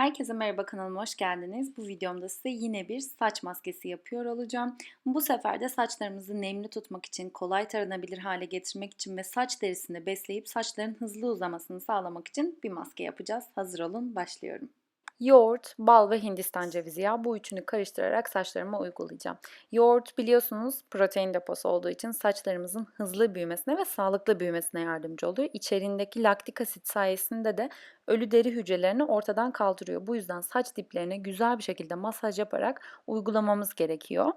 Herkese merhaba kanalıma hoş geldiniz. Bu videomda size yine bir saç maskesi yapıyor olacağım. Bu sefer de saçlarımızı nemli tutmak için, kolay taranabilir hale getirmek için ve saç derisini besleyip saçların hızlı uzamasını sağlamak için bir maske yapacağız. Hazır olun, başlıyorum. Yoğurt, bal ve hindistan cevizi yağı bu üçünü karıştırarak saçlarıma uygulayacağım. Yoğurt biliyorsunuz protein deposu olduğu için saçlarımızın hızlı büyümesine ve sağlıklı büyümesine yardımcı oluyor. İçerindeki laktik asit sayesinde de ölü deri hücrelerini ortadan kaldırıyor. Bu yüzden saç diplerine güzel bir şekilde masaj yaparak uygulamamız gerekiyor.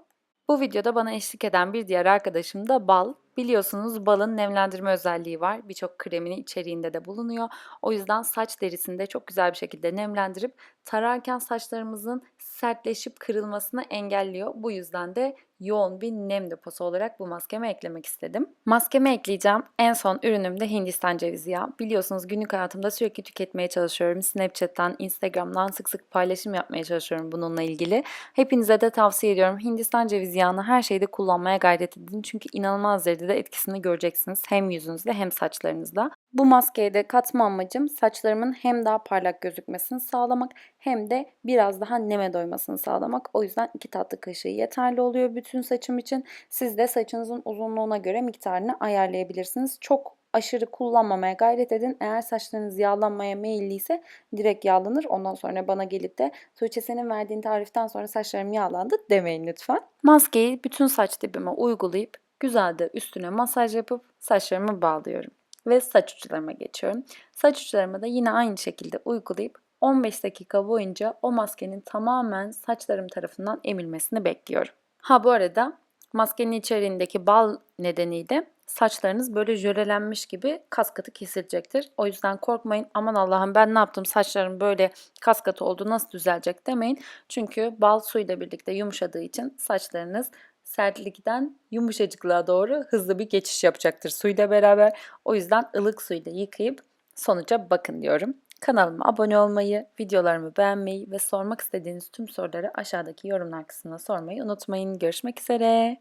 Bu videoda bana eşlik eden bir diğer arkadaşım da bal. Biliyorsunuz balın nemlendirme özelliği var. Birçok kreminin içeriğinde de bulunuyor. O yüzden saç derisini de çok güzel bir şekilde nemlendirip tararken saçlarımızın sertleşip kırılmasını engelliyor. Bu yüzden de yoğun bir nem deposu olarak bu maskeme eklemek istedim. Maskeme ekleyeceğim. En son ürünüm de Hindistan cevizi yağı. Biliyorsunuz günlük hayatımda sürekli tüketmeye çalışıyorum. Snapchat'ten, Instagram'dan sık sık paylaşım yapmaya çalışıyorum bununla ilgili. Hepinize de tavsiye ediyorum. Hindistan cevizi yağını her şeyde kullanmaya gayret edin. Çünkü inanılmaz derecede de etkisini göreceksiniz. Hem yüzünüzde hem saçlarınızda. Bu maskeyi de katma amacım saçlarımın hem daha parlak gözükmesini sağlamak hem de biraz daha neme doymasını sağlamak. O yüzden iki tatlı kaşığı yeterli oluyor bütün saçım için. Siz de saçınızın uzunluğuna göre miktarını ayarlayabilirsiniz. Çok aşırı kullanmamaya gayret edin. Eğer saçlarınız yağlanmaya meyilliyse direkt yağlanır. Ondan sonra bana gelip de Tuğçe senin verdiğin tariften sonra saçlarım yağlandı demeyin lütfen. Maskeyi bütün saç dibime uygulayıp güzel de üstüne masaj yapıp saçlarımı bağlıyorum ve saç uçlarıma geçiyorum. Saç uçlarıma da yine aynı şekilde uygulayıp 15 dakika boyunca o maskenin tamamen saçlarım tarafından emilmesini bekliyorum. Ha bu arada maskenin içeriğindeki bal nedeniyle saçlarınız böyle jölelenmiş gibi kas katı kesilecektir. O yüzden korkmayın aman Allah'ım ben ne yaptım saçlarım böyle kas katı oldu nasıl düzelecek demeyin. Çünkü bal suyla birlikte yumuşadığı için saçlarınız sertlikten yumuşacıklığa doğru hızlı bir geçiş yapacaktır suyla beraber. O yüzden ılık suyla yıkayıp sonuca bakın diyorum. Kanalıma abone olmayı, videolarımı beğenmeyi ve sormak istediğiniz tüm soruları aşağıdaki yorumlar kısmına sormayı unutmayın. Görüşmek üzere.